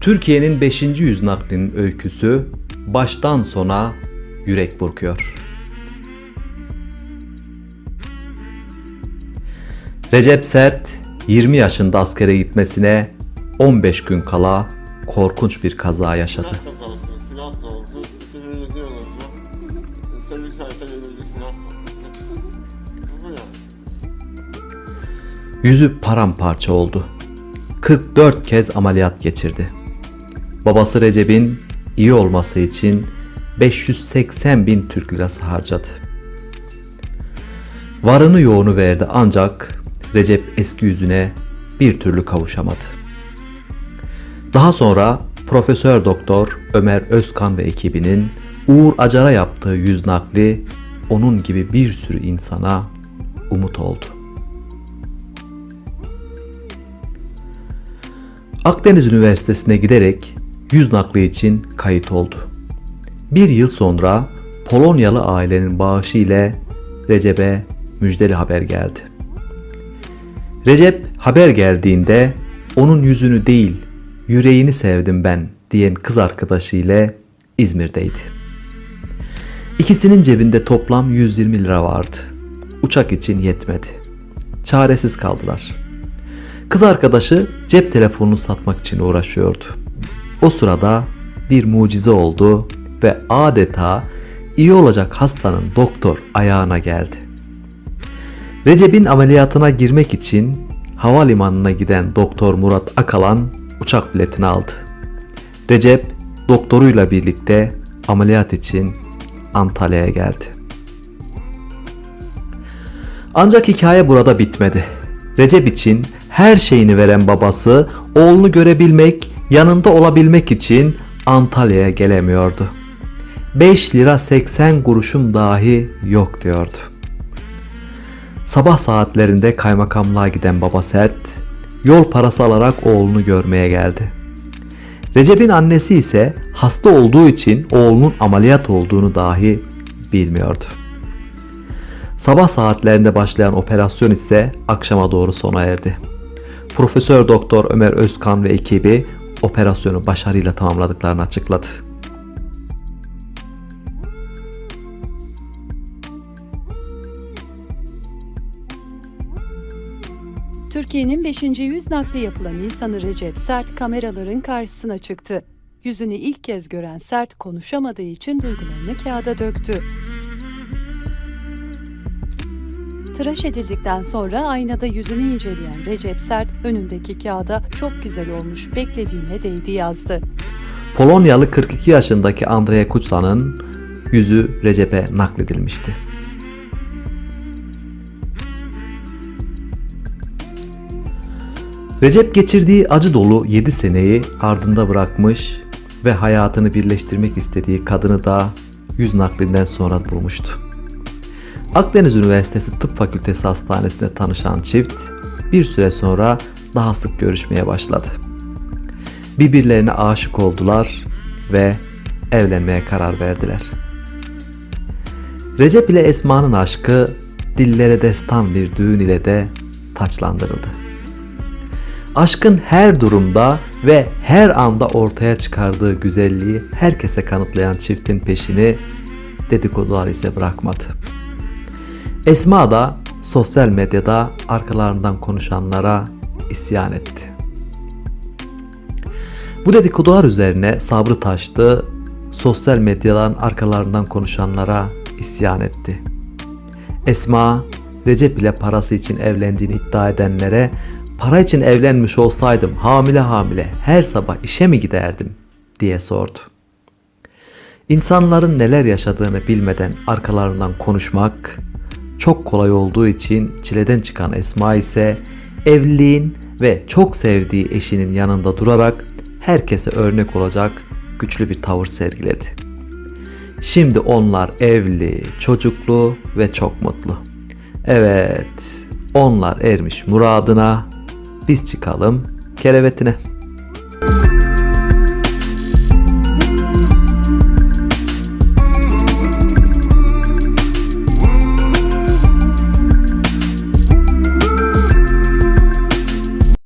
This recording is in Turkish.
Türkiye'nin 5. yüz naklinin öyküsü baştan sona yürek burkuyor. Recep Sert 20 yaşında askere gitmesine 15 gün kala korkunç bir kaza yaşadı. Yüzü paramparça oldu. 44 kez ameliyat geçirdi. Babası Recep'in iyi olması için 580 bin Türk lirası harcadı. Varını yoğunu verdi ancak Recep eski yüzüne bir türlü kavuşamadı. Daha sonra Profesör Doktor Ömer Özkan ve ekibinin Uğur Acar'a yaptığı yüz nakli onun gibi bir sürü insana umut oldu. Akdeniz Üniversitesi'ne giderek yüz nakli için kayıt oldu. Bir yıl sonra Polonyalı ailenin bağışı ile Recep'e müjdeli haber geldi. Recep haber geldiğinde onun yüzünü değil yüreğini sevdim ben diyen kız arkadaşı ile İzmir'deydi. İkisinin cebinde toplam 120 lira vardı. Uçak için yetmedi. Çaresiz kaldılar. Kız arkadaşı cep telefonunu satmak için uğraşıyordu. O sırada bir mucize oldu ve adeta iyi olacak hastanın doktor ayağına geldi. Recep'in ameliyatına girmek için havalimanına giden Doktor Murat Akalan uçak biletini aldı. Recep doktoruyla birlikte ameliyat için Antalya'ya geldi. Ancak hikaye burada bitmedi. Recep için her şeyini veren babası oğlunu görebilmek, yanında olabilmek için Antalya'ya gelemiyordu. 5 lira 80 kuruşum dahi yok diyordu. Sabah saatlerinde kaymakamlığa giden baba Sert, yol parası alarak oğlunu görmeye geldi. Recep'in annesi ise hasta olduğu için oğlunun ameliyat olduğunu dahi bilmiyordu. Sabah saatlerinde başlayan operasyon ise akşama doğru sona erdi. Profesör Doktor Ömer Özkan ve ekibi operasyonu başarıyla tamamladıklarını açıkladı. Türkiye'nin 5. yüz nakli yapılan insanı Recep Sert kameraların karşısına çıktı. Yüzünü ilk kez gören Sert konuşamadığı için duygularını kağıda döktü. Tıraş edildikten sonra aynada yüzünü inceleyen Recep Sert önündeki kağıda çok güzel olmuş beklediğine değdi yazdı. Polonyalı 42 yaşındaki Andrea Kutsa'nın yüzü Recep'e nakledilmişti. Recep geçirdiği acı dolu 7 seneyi ardında bırakmış ve hayatını birleştirmek istediği kadını da yüz naklinden sonra bulmuştu. Akdeniz Üniversitesi Tıp Fakültesi Hastanesi'nde tanışan çift bir süre sonra daha sık görüşmeye başladı. Birbirlerine aşık oldular ve evlenmeye karar verdiler. Recep ile Esma'nın aşkı dillere destan bir düğün ile de taçlandırıldı. Aşkın her durumda ve her anda ortaya çıkardığı güzelliği herkese kanıtlayan çiftin peşini dedikodular ise bırakmadı. Esma da sosyal medyada arkalarından konuşanlara isyan etti. Bu dedikodular üzerine sabrı taştı, sosyal medyadan arkalarından konuşanlara isyan etti. Esma, Recep ile parası için evlendiğini iddia edenlere para için evlenmiş olsaydım hamile hamile her sabah işe mi giderdim diye sordu. İnsanların neler yaşadığını bilmeden arkalarından konuşmak çok kolay olduğu için çileden çıkan Esma ise evliliğin ve çok sevdiği eşinin yanında durarak herkese örnek olacak güçlü bir tavır sergiledi. Şimdi onlar evli, çocuklu ve çok mutlu. Evet, onlar ermiş muradına. Biz çıkalım kerevetine.